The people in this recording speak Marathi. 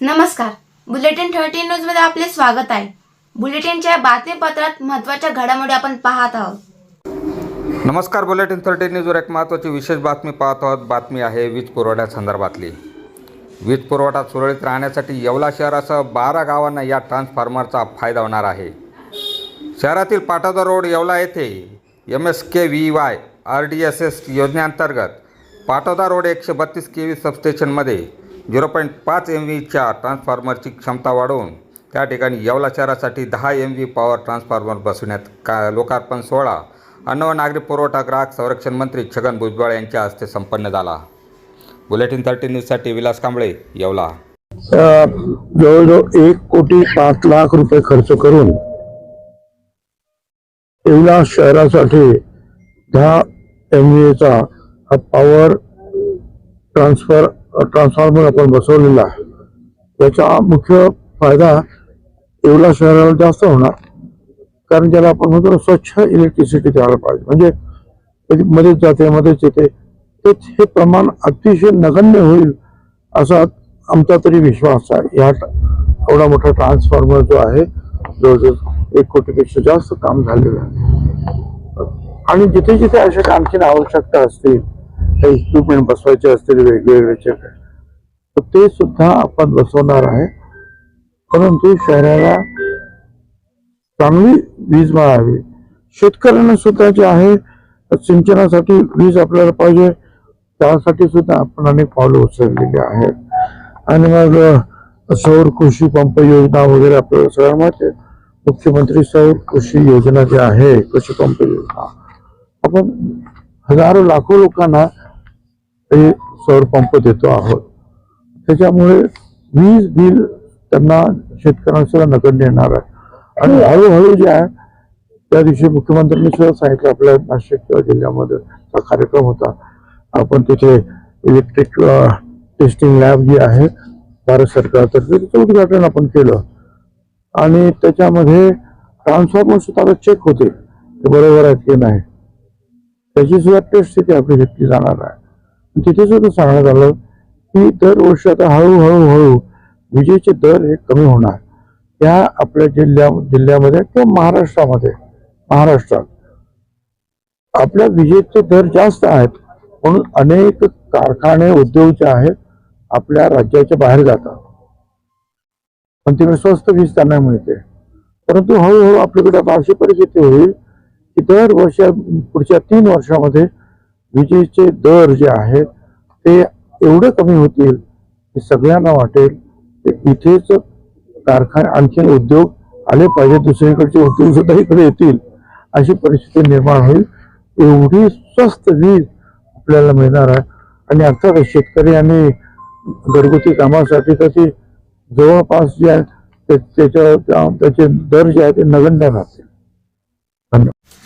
नमस्कार. बुलेटिन थर्टी न्यूजमध्ये आपले स्वागत आहे. बुलेटिनच्या बातमीपत्रात महत्त्वाच्या घडामोडी आपण पाहत आहोत. नमस्कार बुलेटिन थर्टी न्यूजवर एक महत्त्वाची विशेष बातमी पाहत आहोत. बातमी आहे वीज पुरवठ्यासंदर्भातली वीज पुरवठा सुरळीत राहण्यासाठी येवला शहरासह बारा गावांना या ट्रान्सफॉर्मरचा फायदा होणार आहे. शहरातील पाटोदा रोड येवला येथे M S K V Y R D S S योजनेअंतर्गत पाटोदा रोड एकशे बत्तीस के व्ही सबस्टेशनमध्ये झिरो पॉईंट पाच एम व्हीच्या ट्रान्सफॉर्मरची क्षमता वाढवून त्या ठिकाणी येवला शहरासाठी दहा एम व्ही पॉवर ट्रान्सफॉर्मर बसवण्यात का लोकार्पण सोहळा. अन्न व नागरी पुरवठा ग्राहक संरक्षण मंत्री छगन भुजबळ यांच्या हस्ते संपन्न झाला. बुलेटिन थर्टी न्यूजसाठी विलास कांबळे येवला. जवळजवळ एक कोटी पाच लाख रुपये खर्च करून येवला शहरासाठी दहा एम चा हा पॉवर ट्रान्सफर ट्रान्सफॉर्मर आपण बसवलेला आहे. त्याचा मुख्य फायदा येवला शहराला जास्त होणार. कारण ज्याला आपण म्हणतो स्वच्छ इलेक्ट्रिसिटी द्यायला पाहिजे. म्हणजे मध्येच जाते मध्येच येते. तेच हे प्रमाण अतिशय नगण्य होईल असा आमचा तरी विश्वास आहे. या एवढा मोठा ट्रान्सफॉर्मर जो आहे जवळजवळ एक कोटीपेक्षा जास्त काम झालेलं आहे. आणि जिथे जिथे अशा आणखीन आवश्यकता असतील काही इक्विपमेंट बसवायचे असतील वेगवेगळ्याचे तर ते सुद्धा आपण बसवणार आहे. परंतु शहराला चांगली वीज मिळावी. शेतकऱ्यांना सुद्धा जे आहे सिंचनासाठी वीज आपल्याला पाहिजे. त्यासाठी सुद्धा आपण अनेक पावलं उचललेली आहेत. आणि मग सौर कृषी पंप योजना वगैरे आपल्याला सगळं माहिती आहे. मुख्यमंत्री सौर कृषी योजना जी आहे कृषी पंप योजना. आपण हजारो लाखो लोकांना हे सौर पंप देतो आहोत. त्याच्यामुळे वीज बिल त्यांना शेतकऱ्यांना सुद्धा नगण्य येणार आहे. आणि हळूहळू जे आहे त्या दिवशी मुख्यमंत्र्यांनी सुद्धा सांगितलं आपल्या नाशिक जिल्ह्यामध्ये हा कार्यक्रम होता. आपण तिथे इलेक्ट्रिक टेस्टिंग लॅब जी आहे भारत सरकारतर्फे तिचं उद्घाटन आपण केलं. आणि त्याच्यामध्ये ट्रान्सफॉर्मर सुद्धा चेक होते. ते बरोबर आहेत की नाही? त्याची सुद्धा टेस्ट तिथे आपली घेतली जाणार आहे. तिथे सुद्धा सांगण्यात आलं की दरवर्षी आता हळूहळू हळू विजेचे दर हे कमी होणार. त्या आपल्या जिल्ह्या जिल्ह्यामध्ये किंवा महाराष्ट्रामध्ये महाराष्ट्रात. आपल्या विजेचे दर जास्त आहेत म्हणून अनेक कारखाने उद्योग जे आहेत आपल्या राज्याच्या बाहेर जातात. पण तिकडे स्वस्त वीज त्यांना मिळते. परंतु हळूहळू आपल्याकडे आता अशी परिस्थिती होईल की दरवर्षी पुढच्या तीन वर्षामध्ये विजेचे दर जे आहेत ते एवढे कमी होतील की सगळ्यांना वाटेल. की इथेच कारखाने आणखीन उद्योग आले पाहिजे दुसरीकडचे उद्योग सुद्धा इकडे येतील. अशी परिस्थिती निर्माण होईल. एवढी स्वस्त वीज आपल्याला मिळणार आहे. आणि अर्थात शेतकरी आणि घरगुती कामासाठी तर जवळपास जे आहे ते- त्याच्या त्या- त्याचे दर जे आहे ते नगण्य राहतील. धन्यवाद.